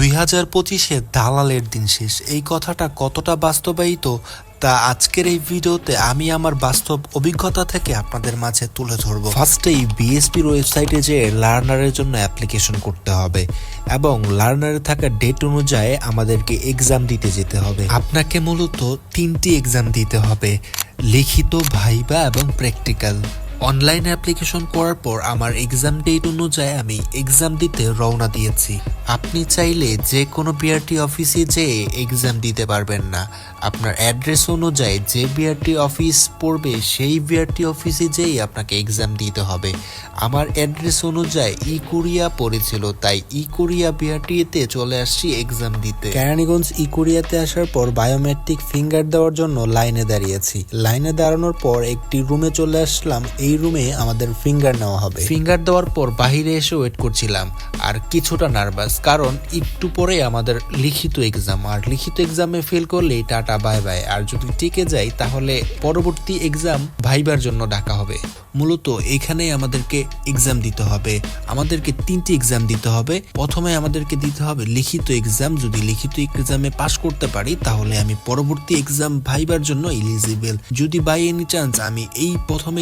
দুই হাজার পঁচিশে দালালের দিন শেষ। এই কথাটা কতটা বাস্তবায়িত তা আজকের এই ভিডিওতে আমি আমার বাস্তব অভিজ্ঞতা থেকে আপনাদের মাঝে তুলে ধরবো। ফার্স্টেই বিএসপির ওয়েবসাইটে যে লার্নারের জন্য অ্যাপ্লিকেশন করতে হবে এবং লার্নারে থাকা ডেট অনুযায়ী আমাদেরকে এক্সাম দিতে যেতে হবে। আপনাকে মূলত তিনটি এক্সাম দিতে হবে, লিখিত, ভাইবা এবং প্র্যাকটিক্যাল। অনলাইন অ্যাপ্লিকেশন করার পর আমার এক্সাম ডেট অনুযায়ী আমি এক্সাম দিতে রওনা দিয়েছি। আপনি চাইলে যে কোনো বিআরটি অফিসে যেয়ে এক্সাম দিতে পারবেন না। আপনার অ্যাড্রেস অনুযায়ী যে বিআরটি অফিস পড়বে, সেই বিআরটি অফিসে যেই আপনাকে এক্সাম দিতে হবে। আমার অ্যাড্রেস অনুযায়ী ই কোরিয়া পড়েছিল, তাই ই কোরিয়া বিআরটিতে চলে আসছি এক্সাম দিতে। কেরানীগঞ্জ ই কোরিয়াতে আসার পর বায়োমেট্রিক ফিঙ্গার দেওয়ার জন্য লাইনে দাঁড়িয়েছি। লাইনে দাঁড়ানোর পর একটি রুমে চলে আসলাম, এই রুমে আমাদের ফিঙ্গার নেওয়া হবে। ফিঙ্গার দেওয়ার পর বাহিরে এসে ওয়েট করছিলাম। আর কিছুটা নার্ভাস কারণ একটু পরে আমাদের লিখিত এক্সাম আর লিখিত এক্সামে ফেল করলে টাটা বাই বাই আর যদি টিকে যাই তাহলে পরবর্তী এক্সাম ভাইবার জন্য ডাকা হবে। মূলত এখানেই আমাদেরকে এক্সাম দিতে হবে। আমাদেরকে তিনটি এক্সাম দিতে হবে। প্রথমে আমাদেরকে দিতে হবে লিখিত এক্সাম যদি লিখিত এক্সামে পাশ করতে পারি, তাহলে আমি পরবর্তী এক্সাম ভাইবার জন্য এলিজিবল যদি বাই এনি চান্স আমি এই প্রথম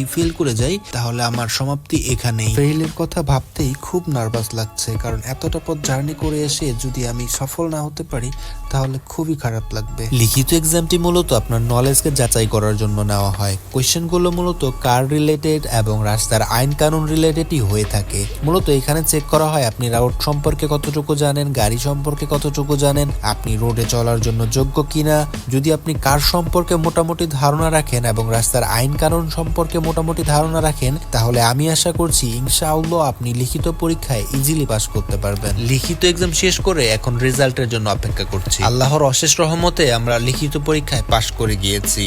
এক্সামটিতেই ফেল করে যাই তাহলে আমার সমাপ্তি এখানেই। ফেইলের কথা ভাবতেই খুব নার্ভাস লাগছে কারণ এতটা পথ জার্নি করে এসে যদি আমি সফল না হতে পারি তাহলে খুবই খারাপ লাগবে। লিখিত এক্সামটি মূলত আপনার নলেজকে যাচাই করার জন্য নেওয়া হয়। কোয়েশ্চেনগুলো মূলত কার রিলেটেড এবং রাস্তার আইন কানুন রিলেটেডই হয়ে থাকে। মূলত এখানে চেক করা হয় আপনি রাউট সম্পর্কে কতটুকু জানেন গাড়ি সম্পর্কে কতটুকু জানেন আপনি রোডে চলার জন্য যোগ্য কিনা যদি আপনি কার সম্পর্কে মোটামুটি ধারণা রাখেন এবং রাস্তার আইন কানুন সম্পর্কে মোটামুটি ধারণা রাখেন তাহলে আমি আশা করছি ইনশাআল্লাহ আপনি লিখিত পরীক্ষায় ইজিলি পাস করতে পারবেন। লিখিত এক্সাম শেষ করে এখন রেজাল্টের জন্য অপেক্ষা করছি। আল্লাহর অশেষ রহমতে আমরা লিখিত পরীক্ষায় পাশ করে গিয়েছি।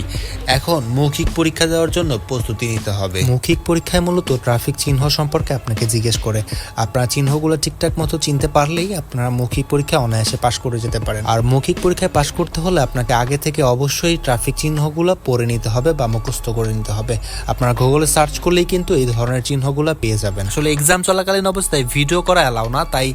এখন মৌখিক পরীক্ষা দেওয়ার জন্য প্রস্তুতি নিতে হবে। মৌখিক পরীক্ষায় মূলত ট্রাফিক চিহ্ন সম্পর্কে আপনাকে জিজ্ঞেস করে। আপনার চিহ্নগুলো ঠিকঠাক মতো চিনতে পারলেই আপনারা মৌখিক পরীক্ষা অনায়াসে পাশ করে যেতে পারেন। আর মৌখিক পরীক্ষায় পাশ করতে হলে আপনাকে আগে থেকে অবশ্যই ট্রাফিক চিহ্নগুলো পড়ে নিতে হবে বা মুখস্থ করে নিতে হবে। আপনারা গুগলে সার্চ করলেই কিন্তু এই ধরনের চিহ্নগুলো পেয়ে যাবেন। আসলে এক্সাম চলাকালীন অবস্থায় ভিডিও করা অ্যালাউ না, তাই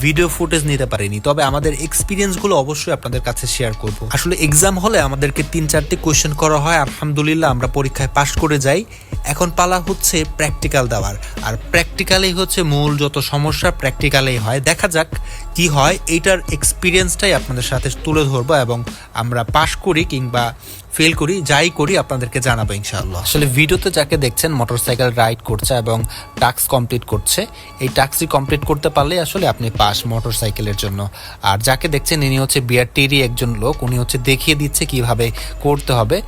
ভিডিও ফুটেজ নিতে পারিনি। তবে আমাদের এক্সপিরিয়েন্সগুলো অবশ্যই আপনাদের কাছে শেয়ার করব। আসলে এক্সাম হলে আমাদেরকে তিন, চারটি কোয়েশ্চেন করা হয়। আলহামদুলিল্লাহ আমরা পরীক্ষায় পাশ করে যাই। এখন পালা হচ্ছে প্র্যাকটিক্যাল দেওয়ার। আর প্র্যাকটিক্যালেই হচ্ছে মূল যত সমস্যা প্র্যাকটিক্যালেই হয়। দেখা যাক কি হয়। এইটার এক্সপিরিয়েন্সটাই আপনাদের সাথে তুলে ধরবো এবং আমরা পাশ করি কিংবা ফেল করি, যাই করি আপনাদেরকে জানাব ইনশাআল্লাহ। আসলে ভিডিওতে যাকে দেখছেন মোটরসাইকেল রাইড করছে এবং টাস্ক কমপ্লিট করছে। এই টাস্কটি কমপ্লিট করতে পারলেই আসলে আপনি পাস মোটরসাইকেলের জন্য। আর যাকে দেখছেন ইনি হচ্ছে বিআরটিরই একজন লোক। উনি হচ্ছে দেখিয়ে দিচ্ছে কীভাবে করতে হবে।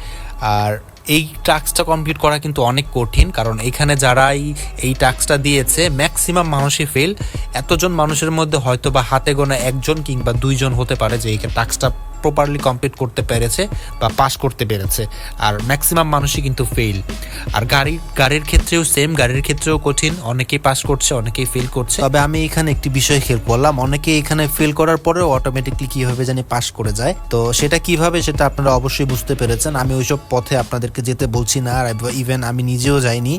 আর এই টাস্কটা কমপ্লিট করা কিন্তু অনেক কঠিন, কারণ এখানে যারাই এই টাস্কটা দিয়েছে, ম্যাক্সিমাম মানুষই ফেল। এতজন মানুষের মধ্যে হয়তো বা হাতে গোনা একজন কিংবা দুইজন হতে পারে যে এই টাস্কটা প্রপারলি কমপ্লিট করতে পেরেছে বা পাস করতে পেরেছে। আর ম্যাক্সিমাম মানুষই কিন্তু ফেল আর গাড়ি, গাড়ির ক্ষেত্রেও সেম গাড়ির ক্ষেত্রেও কঠিন। অনেকেই পাস করছে, অনেকেই ফেল করছে। তবে আমি এখানে একটি বিষয় খেয়াল করলাম অনেকে এখানে ফেল করার পরেও অটোমেটিকলি কীভাবে জানি পাস করে যায়। তো সেটা কীভাবে সেটা আপনারা অবশ্যই বুঝতে পেরেছেন। আমি ওইসব পথে আপনাদেরকে যেতে বলছি না, আর ইভেন আমি নিজেও যাইনি।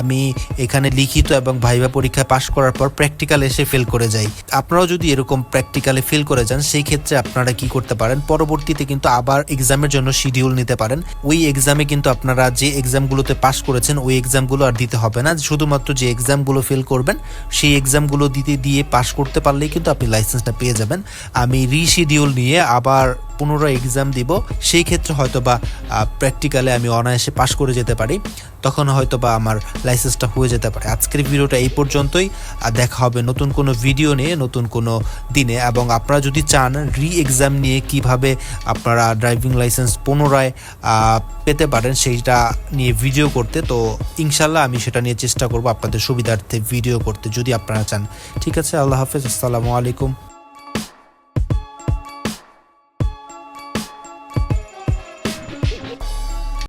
আমি এখানে লিখিত এবং ভাইবা পরীক্ষায় পাস করার পর প্র্যাকটিক্যাল এসে ফেল করে যাই। আপনারাও যদি এরকম প্র্যাকটিক্যালে ফেল করে যান, সেই ক্ষেত্রে আপনারা কি করতে পারেন? পরবর্তীতে কিন্তু আবার এক্সামের জন্য শিডিউল নিতে পারেন। ওই এক্সামে কিন্তু আপনারা যে এক্সামগুলোতে পাস করেছেন, ওই এক্সামগুলো আর দিতে হবে না। শুধুমাত্র যে এক্সামগুলো ফেল করবেন, সেই এক্সামগুলো দিতে দিয়ে পাস করতে পারলেই কিন্তু আপনি লাইসেন্সটা পেয়ে যাবেন। আমি রিশিডিউল নিয়ে আবার পুনরায় এক্সাম দিব, সেই ক্ষেত্রে হয়তো বা প্র্যাকটিক্যালে আমি অনায়াসে পাশ করে যেতে পারি। তখন হয়তো বা আমার লাইসেন্সটা হয়ে যেতে পারে। আজকের ভিডিওটা এই পর্যন্তই। আর দেখা হবে নতুন কোনো ভিডিও নিয়ে, নতুন কোনো দিনে। এবং আপনারা যদি চান রি এক্সাম নিয়ে কীভাবে আপনারা ড্রাইভিং লাইসেন্স পুনরায় পেতে পারেন, সেইটা নিয়ে ভিডিও করতে, তো ইনশাল্লাহ আমি সেটা নিয়ে চেষ্টা করব আপনাদের সুবিধার্থে ভিডিও করতে, যদি আপনারা চান। ঠিক আছে, আল্লাহ হাফেজ। আসসালামু আলাইকুম।